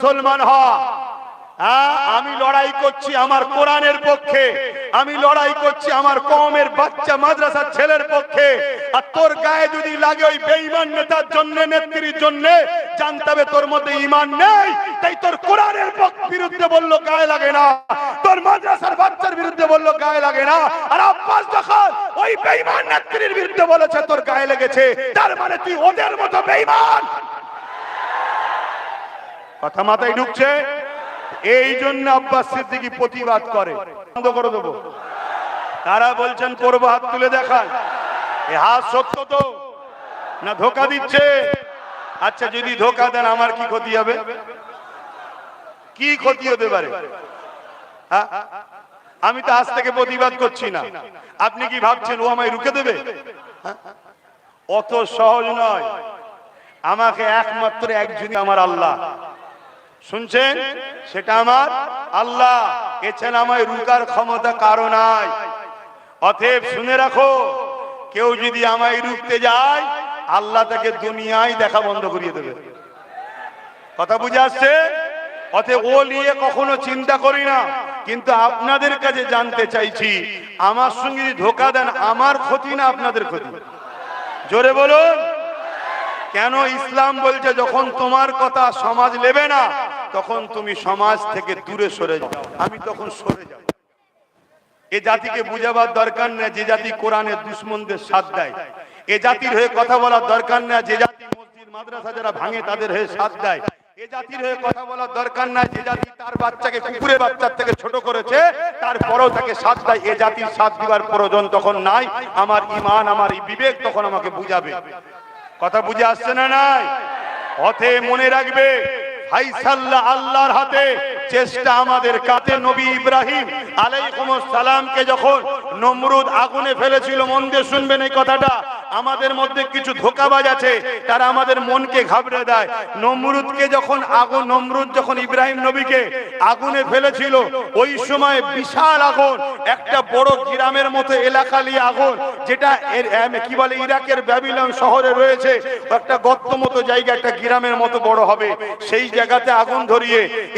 মুসলমান হ। হ্যাঁ আমি লড়াই করছি আমার কোরআনের পক্ষে। আমি লড়াই করছি আমার কমের বাচ্চা মাদ্রাসার ছেলের পক্ষে। আর তোর গায়ে যদি লাগে ওই বেঈমান নেতার জন্য, নেত্রীর জন্য, জানতে তোর মধ্যে ঈমান নেই। তাই তোর কোরআনের পক্ষ বিরুদ্ধে বলল গায়ে লাগে না। তোর মাদ্রাসার বাচ্চার বিরুদ্ধে বলল গায়ে লাগে না। আর আব্বাস যখন ওই বেঈমান নেত্রীর বিরুদ্ধে বলেছে, তোর গায়ে লেগেছে। তার মানে তুই ওদের মতো বেঈমান। কথা মাথায় ঢুকছে? এই জন্য আব্বাস সিদ্দিকি প্রতিবাদ করে। বন্ধ করে দেবো। তারা বলছেন, করব, হাত তুলে দেখান। হাত সত্য তো? না ধোকা দিচ্ছে? আচ্ছা যদি ধোকা দেন, আমার কি ক্ষতি হবে? কি ক্ষতি হতে পারে? হ্যাঁ? আমি তো আজ থেকে প্রতিবাদ করছি না। আপনি কি ভাবছেন, ও আমায় রুখে দেবে? হ্যাঁ? অত সহজ নয়। আমাকে একমাত্র একজনই আমার আল্লাহ। শুনছেন? সেটা আমার আল্লাহ এছাড়া আমায় রুকার ক্ষমতা কারও নাই। অতএব শুনে রাখো, কেউ যদি আমায় রুখতে যায়, আল্লাহ তাকে দুনিয়ায় দেখা বন্ধ করিয়ে দেবে। কথা বুঝে আসছে? অতএব ও নিয়ে কখনো চিন্তা করি না, কিন্তু আপনাদের কাছে জানতে চাইছি, আমার সঙ্গে যদি ধোকা দেন, আমার ক্ষতি না আপনাদের ক্ষতি? জোরে বলুন। কেন ইসলাম বলছে, যখন তোমার কথা সমাজ নেবে না তখন তুমি সমাজ থেকে দূরে সরে যাও। আমি তখন সরে যাব এ জাতিকে বুঝাবার দরকার নেই, যে জাতি কোরআনের দুশ্মনদের সাথ দেয়। এ জাতির হয়ে কথা বলার দরকার নেই, যে জাতি মসজিদ, মাদ্রাসা যারা ভাঙে, তাদের হয়ে সাথ দেয়। এ জাতির হয়ে কথা বলার দরকার নাই, যে জাতি তার বাচ্চাকে, কুকুরের বাচ্চার থেকে ছোট করেছে, তারপরেও তাকে সাথ দেয়। এ জাতির সাথ দিবার প্রয়োজন তখন নাই। আমার ইমান, আমার বিবেক তখন আমাকে বুঝাবে। কথা বুঝে আসছে না নাই? অথে মনে রাখবে ফাইসাল্লা আল্লাহর হাতে চেষ্টা আমাদের কাতে নবী ইব্রাহিম আলাইকুমুস সালামকে যখন নমরুদ আগুনে ফেলেছিল, মন দিয়ে শুনবেন এই কথাটা। আমাদের মধ্যে কিছু ধোকাবাজ আছে, তারা আমাদের মনকে ঘাবড়ে দেয়। নমরুদকে যখন আগুন, নমরুদ যখন ইব্রাহিম নবীকে আগুনে ফেলেছিল, ওই সময় বিশাল আগুন, একটা বড় গ্রামের মতো এলাকা নিয়ে আগুন, যেটা এর কি বলে, ইরাকের ব্যাবিলন শহরে রয়েছে। একটা গর্ত মতো জায়গা, একটা গ্রামের মতো বড় হবে। সেই জায়গাতে আগুন ধরিয়ে